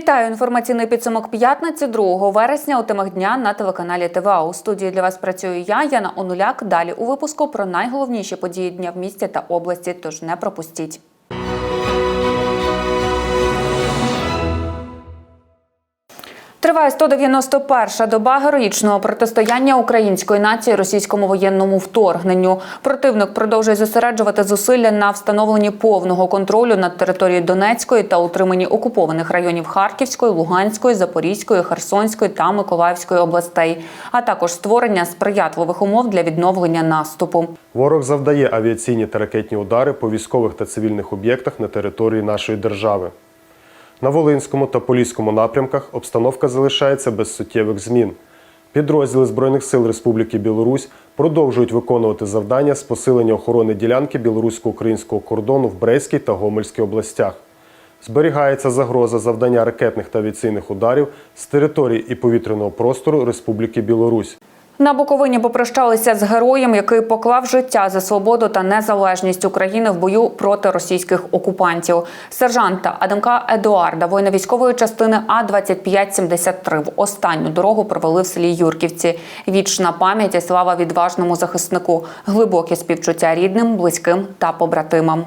Вітаю! Інформаційний підсумок п'ятниці 2 вересня у темах дня на телеканалі ТВА. У студії для вас працюю я, Яна Онуляк. Далі у випуску про найголовніші події дня в місті та області. Тож не пропустіть. Триває 191-ша доба героїчного протистояння української нації російському воєнному вторгненню. Противник продовжує зосереджувати зусилля на встановленні повного контролю над територією Донецької та утриманні окупованих районів Харківської, Луганської, Запорізької, Херсонської та Миколаївської областей, а також створення сприятливих умов для відновлення наступу. Ворог завдає авіаційні та ракетні удари по військових та цивільних об'єктах на території нашої держави. На Волинському та Поліському напрямках обстановка залишається без суттєвих змін. Підрозділи Збройних сил Республіки Білорусь продовжують виконувати завдання з посилення охорони ділянки білорусько-українського кордону в Брейській та Гомельській областях. Зберігається загроза завдання ракетних та авіаційних ударів з території і повітряного простору Республіки Білорусь. На Буковині попрощалися з героєм, який поклав життя за свободу та незалежність України в бою проти російських окупантів. Сержанта Адамка Едуарда, воїна військової частини А 2573 в останню дорогу провели в селі Юрківці. Вічна пам'ять і слава відважному захиснику, глибоке співчуття рідним, близьким та побратимам.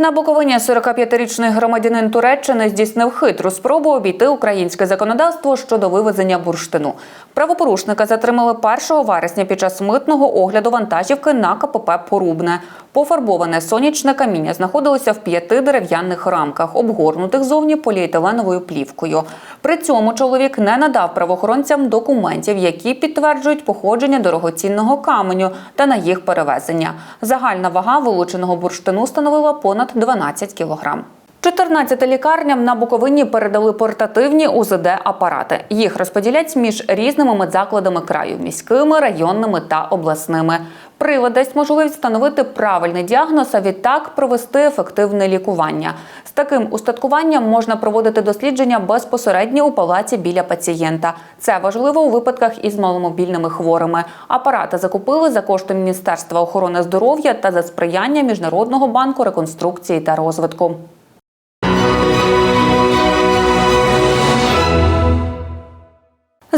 На Буковині 45-річний громадянин Туреччини здійснив хитру спробу обійти українське законодавство щодо вивезення бурштину. Правопорушника затримали 1 вересня під час митного огляду вантажівки на КПП Порубне. Пофарбоване сонячне каміння знаходилося в п'яти дерев'яних рамках, обгорнутих зовні поліетиленовою плівкою. При цьому чоловік не надав правоохоронцям документів, які підтверджують походження дорогоцінного каменю та на їх перевезення. Загальна вага вилученого бурштину становила понад 12 кілограм. 14 лікарням на Буковині передали портативні УЗД-апарати. Їх розподілять між різними медзакладами краю міськими, районними та обласними. Прилад дасть можливість встановити правильний діагноз, а відтак провести ефективне лікування. З таким устаткуванням можна проводити дослідження безпосередньо у палаці біля пацієнта. Це важливо у випадках із маломобільними хворими. Апарати закупили за кошти Міністерства охорони здоров'я та за сприяння Міжнародного банку реконструкції та розвитку.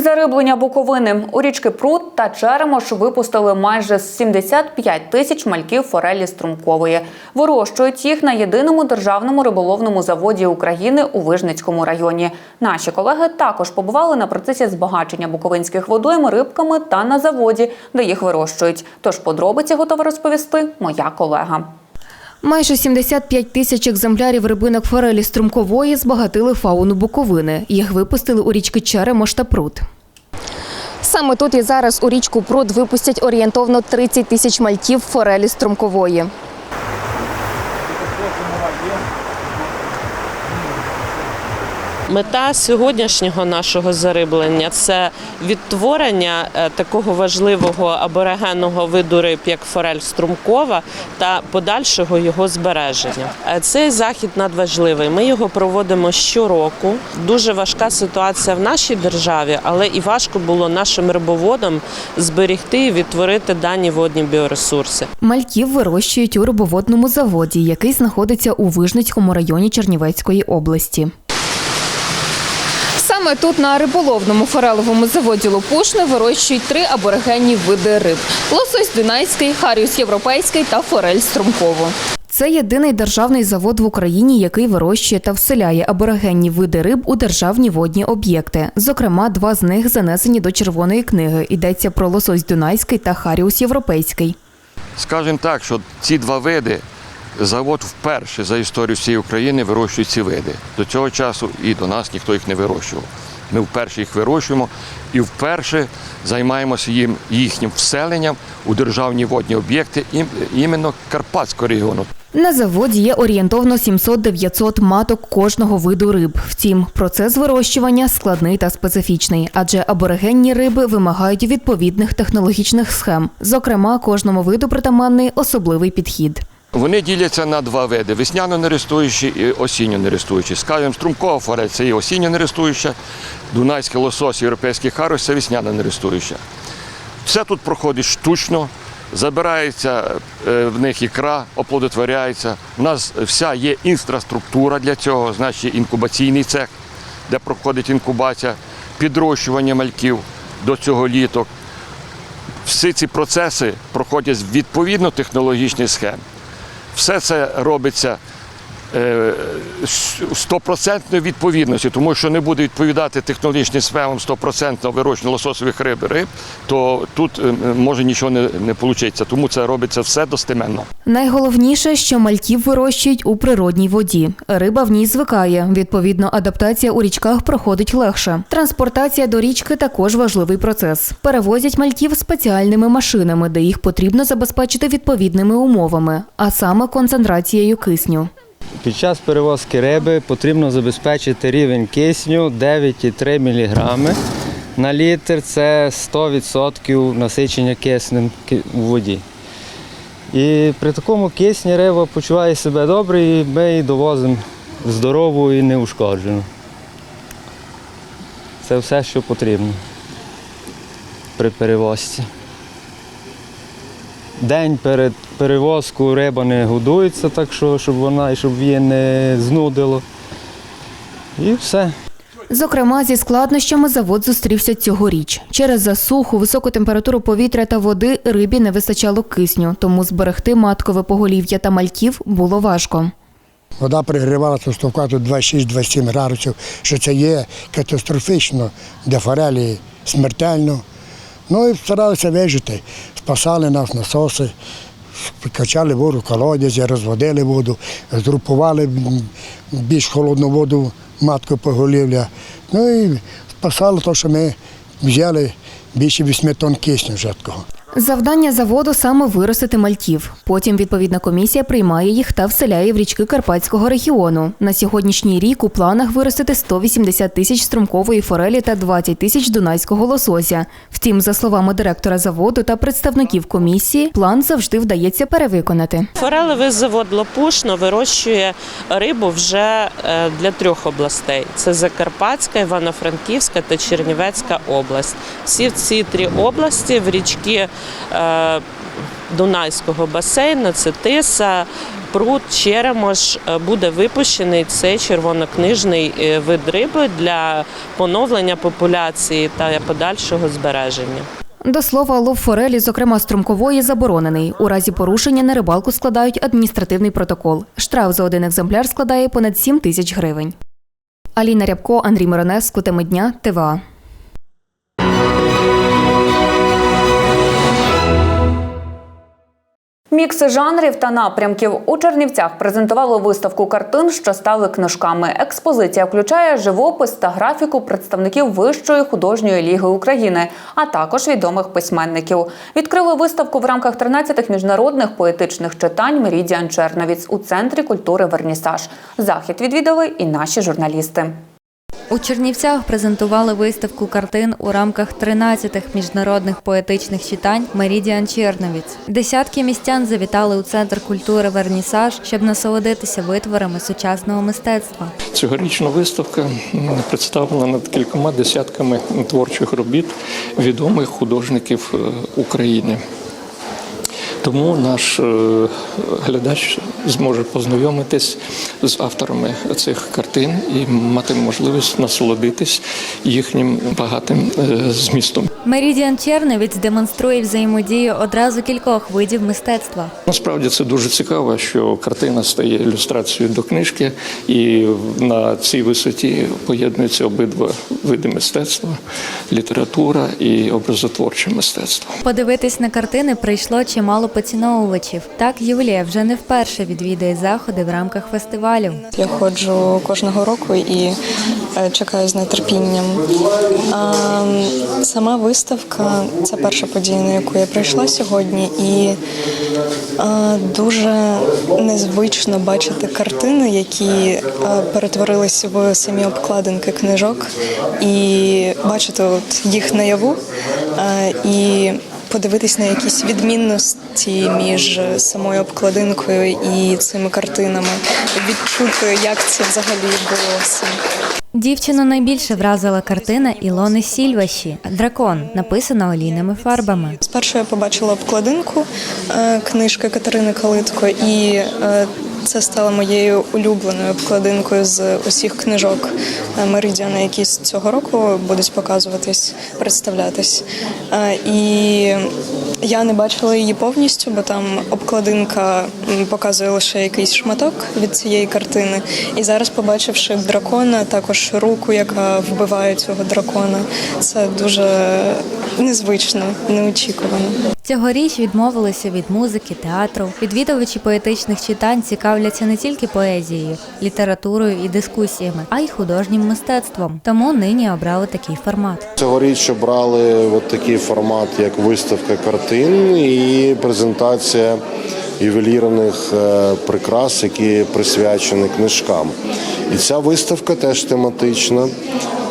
Зариблення Буковини у річки Прут та Черемош випустили майже 75 тисяч мальків форелі струмкової. Вирощують їх на єдиному державному риболовному заводі України у Вижницькому районі. Наші колеги також побували на процесі збагачення буковинських водойм рибками та на заводі, де їх вирощують. Тож подробиці готова розповісти моя колега. Майже 75 тисяч екземплярів рибинок форелі струмкової збагатили фауну Буковини. Їх випустили у річки Черемош та Прут. Саме тут і зараз у річку Прут випустять орієнтовно 30 тисяч мальтів форелі струмкової. Мета сьогоднішнього нашого зариблення це відтворення е, такого важливого аборигенного виду риб, як форель струмкова, та подальшого його збереження. Е, Цей захід надважливий. Ми його проводимо щороку. Дуже важка ситуація в нашій державі, але і важко було нашим рибоводам зберегти і відтворити дані водні біоресурси. Мальків вирощують у рибоводному заводі, який знаходиться у Вижницькому районі Чернівецької області. Саме тут на риболовному фореловому заводі Лопушне вирощують три аборигенні види риб: лосось дунайський, харіус європейський та форель струмкову. Це єдиний державний завод в Україні, який вирощує та вселяє аборигенні види риб у державні водні об'єкти. Зокрема, два з них занесені до червоної книги. Йдеться про лосось дунайський та харіус європейський. Скажімо так, що ці два види завод вперше за історію всієї України вирощує ці види. До цього часу і до нас ніхто їх не вирощував. Ми вперше їх вирощуємо і вперше займаємося їм, їхнім вселенням у державні водні об'єкти ім- іменно Карпатського регіону. На заводі є орієнтовно 700-900 маток кожного виду риб. Втім, процес вирощування складний та специфічний, адже аборигенні риби вимагають відповідних технологічних схем. Зокрема, кожному виду притаманний особливий підхід. Вони діляться на два види: весняно-нерестуючі і осінньо-нерестуючі. Скажімо, струмкова форель це є осінньо-нерестуюча, дунайський лосось, європейський харус це весняно-нерестуюча. Все тут проходить штучно, забирається е, в них ікра, оплодотворяється. У нас вся є інфраструктура для цього, значить інкубаційний цех, де проходить інкубація, підрощування мальків до цього літок. Всі ці процеси проходять відповідно технологічних схем. Все це робиться стопроцентної відповідності, тому що не буде відповідати технологічним схемам стопроцентно вирощення лососових риб, риб, то тут е, може нічого не, не вийде. Тому це робиться все достеменно. Найголовніше, що мальків вирощують у природній воді. Риба в ній звикає. Відповідно, адаптація у річках проходить легше. Транспортація до річки також важливий процес. Перевозять мальків спеціальними машинами, де їх потрібно забезпечити відповідними умовами, а саме концентрацією кисню. Під час перевозки риби потрібно забезпечити рівень кисню 9,3 мг на літр. Це 100% насичення киснем у воді. І при такому кисні риба почуває себе добре і ми її довозимо здорову і неушкоджену. Це все, що потрібно при перевозці. День перед перевозкою риба не годується, так що щоб вона і щоб її не знудило. І все. Зокрема, зі складнощами завод зустрівся цьогоріч. Через засуху, високу температуру повітря та води рибі не вистачало кисню, тому зберегти маткове поголів'я та мальків було важко. Вода перегрівалася в ставка 26-27 градусів, що це є катастрофічно для форелі смертельно. Ну і старалися вижити. Спасали нас насоси, качали воду, колодязі, розводили воду, згрупували більш холодну воду матку поголів'я. Ну і спасало те, що ми взяли більше 8 тонн кисню жидкого. Завдання заводу саме виростити мальтів. Потім відповідна комісія приймає їх та вселяє в річки Карпатського регіону. На сьогоднішній рік у планах виростити 180 тисяч струмкової форелі та 20 тисяч дунайського лосося. Втім, за словами директора заводу та представників комісії, план завжди вдається перевиконати. Форелевий завод Лопушно вирощує рибу вже е, для трьох областей: це Закарпатська, Івано-Франківська та Чернівецька область. Всі ці три області в річки Дунайського басейну це Тиса. Пруд Черемош е, буде випущений цей червонокнижний е, вид риби для поновлення популяції та подальшого збереження. До слова, лов форелі, зокрема струмкової, заборонений. У разі порушення на рибалку складають адміністративний протокол. Штраф за один екземпляр складає понад 7 тисяч гривень. Аліна Рябко, Андрій Миронеску, теми дня, ТВА. Мікси жанрів та напрямків у Чернівцях презентували виставку картин, що стали книжками. Експозиція включає живопис та графіку представників Вищої художньої ліги України, а також відомих письменників. Відкрили виставку в рамках 13-х міжнародних поетичних читань Мерідіан Черновіць у центрі культури Вернісаж. Захід відвідали і наші журналісти. У Чернівцях презентували виставку картин у рамках 13-х міжнародних поетичних читань Мерідіан Черновіць. Десятки містян завітали у центр культури Вернісаж, щоб насолодитися витворами сучасного мистецтва. Цьогорічна виставка представлена над кількома десятками творчих робіт відомих художників е, України. Тому наш е, глядач зможе познайомитись з авторами цих картин і мати можливість насолодитись їхнім багатим е, змістом. Мерідіан Черновіць демонструє взаємодію одразу кількох видів мистецтва. Насправді це дуже цікаво, що картина стає ілюстрацією до книжки, і на цій висоті поєднуються обидва види мистецтва література і образотворче мистецтво. Подивитись на картини прийшло чимало поціновувачів. Так Юлія вже не вперше відвідує заходи в рамках фестивалю. Я ходжу кожного року і е, чекаю з нетерпінням. Сама виставка це перша подія, на яку я прийшла сьогодні, і дуже незвично бачити картини, які перетворились в самі обкладинки книжок, і бачити от їх наяву. і Подивитись на якісь відмінності між самою обкладинкою і цими картинами, відчути, як це взагалі відбулося. Дівчину найбільше вразила картина Ілони Сільваші Дракон, написана олійними фарбами. Спершу я побачила обкладинку е, книжки Катерини Калитко, і е, це стало моєю улюбленою обкладинкою з усіх книжок е, Меридіана, які з цього року будуть показуватись, представлятись. Е, І я не бачила її повністю, бо там обкладинка показує лише якийсь шматок від цієї картини. І зараз, побачивши дракона, також руку, яка вбиває цього дракона, це дуже незвично, неочікувано. Цьогоріч відмовилися від музики, театру. Відвідувачі поетичних читань цікавляться не тільки поезією, літературою і дискусіями, а й художнім мистецтвом. Тому нині обрали такий формат. Цьогоріч обрали от такий формат, як виставка картин і презентація ювелірних е, прикрас, які присвячені книжкам. І ця виставка теж тематична,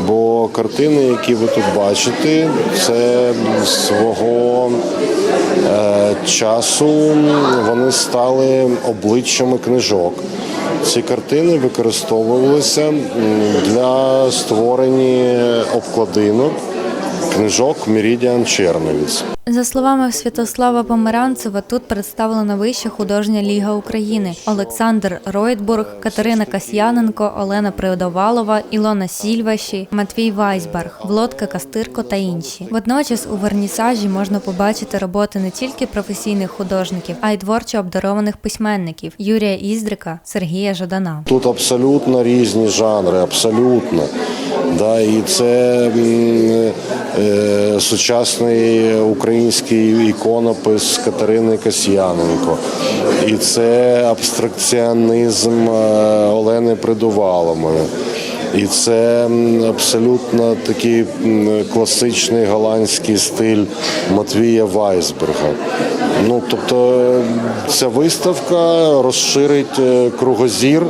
бо картини, які ви тут бачите, це свого е, часу вони стали обличчями книжок. Ці картини використовувалися для створення обкладинок книжок Мірідіан Черновіць. За словами Святослава Померанцева, тут представлена Вища художня ліга України: Олександр Ройтбург, Катерина Касьяненко, Олена Придовалова, Ілона Сільваші, Матвій Вайсберг, Володка Кастирко та інші. Водночас у вернісажі можна побачити роботи не тільки професійних художників, а й творчо обдарованих письменників Юрія Іздрика, Сергія Жадана. Тут абсолютно різні жанри, абсолютно. Да, і це е, сучасний український іконопис Катерини Касьяненко. І це абстракціонізм е, Олени Придувалової. І це абсолютно такий класичний голландський стиль Матвія Вайсберга. Ну, тобто ця виставка розширить е, кругозір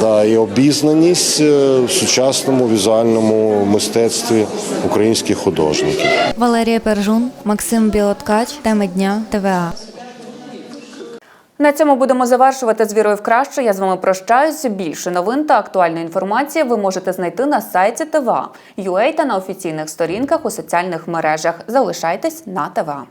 да, і обізнаність е, в сучасному візуальному мистецтві українських художників. Валерія Пержун, Максим Білоткач, теми дня ТВА. На цьому будемо завершувати з вірою в краще. Я з вами прощаюся. Більше новин та актуальної інформації ви можете знайти на сайті ТВА, UA та на офіційних сторінках у соціальних мережах. Залишайтесь на ТВА.